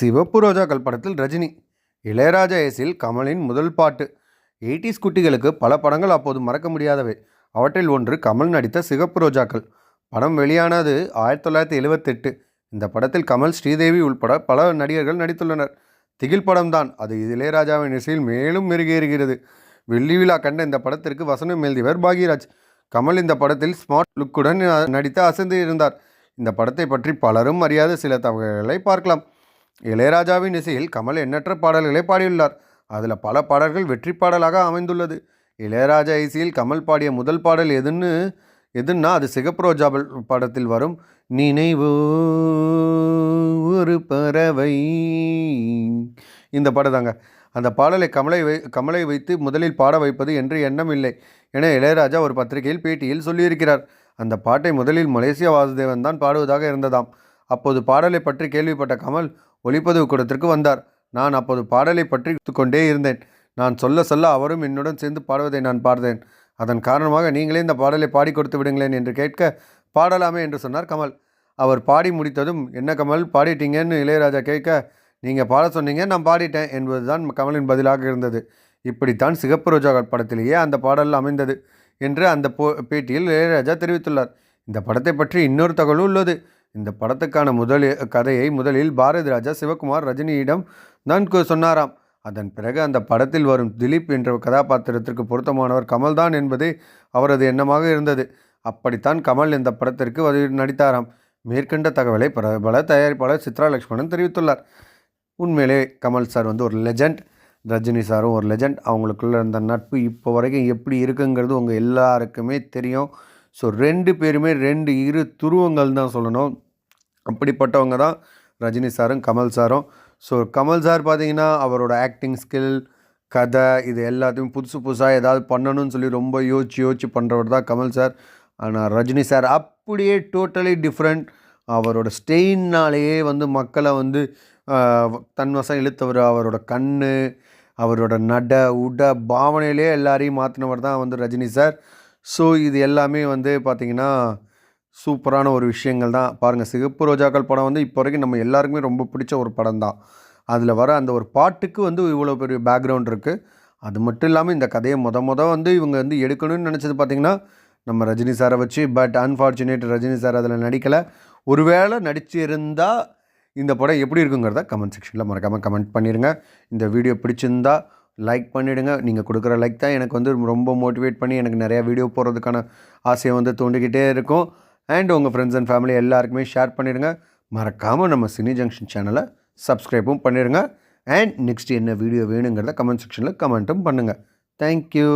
சிவப்பு ரோஜாக்கள் படத்தில் ரஜினி இளையராஜா இயசில் கமலின் முதல் பாட்டு. எயிட்டிஸ் குட்டிகளுக்கு பல படங்கள் அப்போது மறக்க முடியாதவை. அவற்றில் ஒன்று கமல் நடித்த சிகப்பு ரோஜாக்கள் படம் வெளியானது ஆயிரத்தி தொள்ளாயிரத்தி எழுவத்தெட்டு. இந்த படத்தில் கமல் ஸ்ரீதேவி உள்பட பல நடிகர்கள் நடித்துள்ளனர். திகில் படம்தான். அது இளையராஜாவின் இசையில் மேலும் மெருகேறுகிறது வெள்ளி விழா கண்ட இந்த படத்திற்கு வசனம் எழுதியவர் பாக்யராஜ். கமல் இந்த படத்தில் ஸ்மார்ட் லுக்குடன் நடித்து அசந்து இருந்தார். இந்த படத்தை பற்றி பலரும் அறியாத சில தகவல்களை பார்க்கலாம். இளையராஜாவின் இசையில் கமல் எண்ணற்ற பாடல்களை பாடியுள்ளார். அதில் பல பாடல்கள் வெற்றி பாடலாக அமைந்துள்ளது. இளையராஜா இசையில் கமல் பாடிய முதல் பாடல் எதுன்னு எதுன்னா அது சிகப்பு ரோஜா படத்தில் வரும். நினைவோ ஒரு பறவை. இந்த படம் தாங்க. அந்த பாடலை கமலை வை கமலை வைத்து முதலில் பாட வைப்பது என்று எண்ணம் இல்லை. என இளையராஜா ஒரு பத்திரிகையில் பேட்டியில் சொல்லியிருக்கிறார். அந்த பாட்டை முதலில் மலேசியா வாசுதேவன் தான் பாடுவதாக இருந்ததாம். அப்போது பாடலை பற்றி கேள்விப்பட்ட கமல் ஒளிப்பதிவு கூடத்திற்கு வந்தார். நான் அப்போது பாடலை பற்றி கொண்டே இருந்தேன். நான் சொல்ல சொல்ல அவரும் என்னுடன் சேர்ந்து பாடுவதை நான் பாடுதேன் அதன் காரணமாக நீங்களே இந்த பாடலை பாடி கொடுத்து விடுங்களேன் என்று கேட்க பாடலாமே என்று சொன்னார் கமல். அவர் பாடி முடித்ததும் என்ன கமல் பாடிட்டீங்கன்னு இளையராஜா கேட்க நீங்கள் பாட சொன்னீங்க நான் பாடிட்டேன் என்பதுதான் கமலின் பதிலாக இருந்தது. இப்படித்தான் சிகப்பு ரோஜா படத்திலேயே அந்த பாடல் அமைந்தது என்று அந்த போ பேட்டியில் இளையராஜா தெரிவித்துள்ளார். இந்த படத்தை பற்றி இன்னொரு தகவலும் உள்ளது. இந்த படத்துக்கான முதல் கதையை முதலில் பாரதி ராஜா சிவகுமார் ரஜினியிடம் தான் சொன்னாராம். அதன் பிறகு அந்த படத்தில் வரும் திலீப் என்ற கதாபாத்திரத்திற்கு பொருத்தமானவர் கமல்தான் என்பதே அவரது எண்ணமாக இருந்தது. அப்படித்தான் கமல் இந்த படத்திற்கு நடித்தாராம். மேற்கண்ட தகவலை பிரபல தயாரிப்பாளர் சித்ரா லக்ஷ்மணன் தெரிவித்துள்ளார். உண்மையிலே கமல் சார் வந்து ஒரு லெஜண்ட் ரஜினி சாரும் ஒரு லெஜண்ட் அவங்களுக்குள்ள இருந்த நட்பு இப்போ வரைக்கும் எப்படி இருக்குங்கிறது உங்கள் எல்லாருக்குமே தெரியும். ஸோ ரெண்டு பேருமே ரெண்டு இரு துருவங்கள் தான் சொல்லணும். அப்படிப்பட்டவங்க தான் ரஜினி சாரும் கமல் சாரும். ஸோ கமல் சார் பார்த்தீங்கன்னா அவரோட ஆக்டிங் ஸ்கில் கதை இது எல்லாத்தையும் புதுசு புதுசாக ஏதாவது பண்ணணும்னு சொல்லி ரொம்ப யோசிச்சு யோசிச்சு பண்ணுறவர் தான் கமல் சார். ஆனால் ரஜினி சார் அப்படியே டோட்டலி டிஃப்ரெண்ட் அவரோட ஸ்டெயின்னாலேயே வந்து மக்களை வந்து தன்வசம் இழுத்தவர். அவரோட கண் அவரோட நட உட பாவனையிலே எல்லாரையும் மாற்றினவர் தான் வந்து ரஜினி சார். ஸோ இது எல்லாமே வந்து பார்த்திங்கன்னா சூப்பரான ஒரு விஷயங்கள் தான். பாருங்கள் சிகப்பு ரோஜாக்கள் படம் வந்து இப்போ வரைக்கும் நம்ம எல்லாருக்குமே ரொம்ப பிடிச்ச ஒரு படம் தான். அதில் வர அந்த ஒரு பாட்டுக்கு வந்து இவ்வளோ பெரிய பேக்ரவுண்ட் இருக்குது அது மட்டும் இல்லாமல் இந்த கதையை மொத மொதல் வந்து இவங்க வந்து எடுக்கணும்னு நினச்சது பார்த்திங்கன்னா நம்ம ரஜினி சாரை வச்சு பட் அன்ஃபார்ச்சுனேட் ரஜினி சார் அதில் நடிக்கலை. ஒருவேளை நடிச்சு இருந்தால் இந்த படம் எப்படி இருக்குங்கிறத கமெண்ட் செக்ஷனில் மறக்காமல் கமெண்ட் பண்ணிடுங்க இந்த வீடியோ பிடிச்சிருந்தா லைக் பண்ணிவிடுங்க நீங்கள் கொடுக்குற லைக் தான் எனக்கு வந்து ரொம்ப மோட்டிவேட் பண்ணி எனக்கு நிறையா வீடியோ போடுறதுக்கான ஆசையை வந்து தூண்டிக்கிட்டே இருக்கும். அண்ட் உங்கள் ஃப்ரெண்ட்ஸ் அண்ட் ஃபேமிலி எல்லாருக்குமே ஷேர் பண்ணிவிடுங்க மறக்காமல் நம்ம சினி ஜங்ஷன் சேனலை சப்ஸ்கிரைப்பும் பண்ணிடுங்க. அண்ட் நெக்ஸ்ட் என்ன வீடியோ வேணுங்கிறத கமெண்ட் செக்ஷனில் கமெண்ட்டும் பண்ணுங்கள் தேங்க்யூ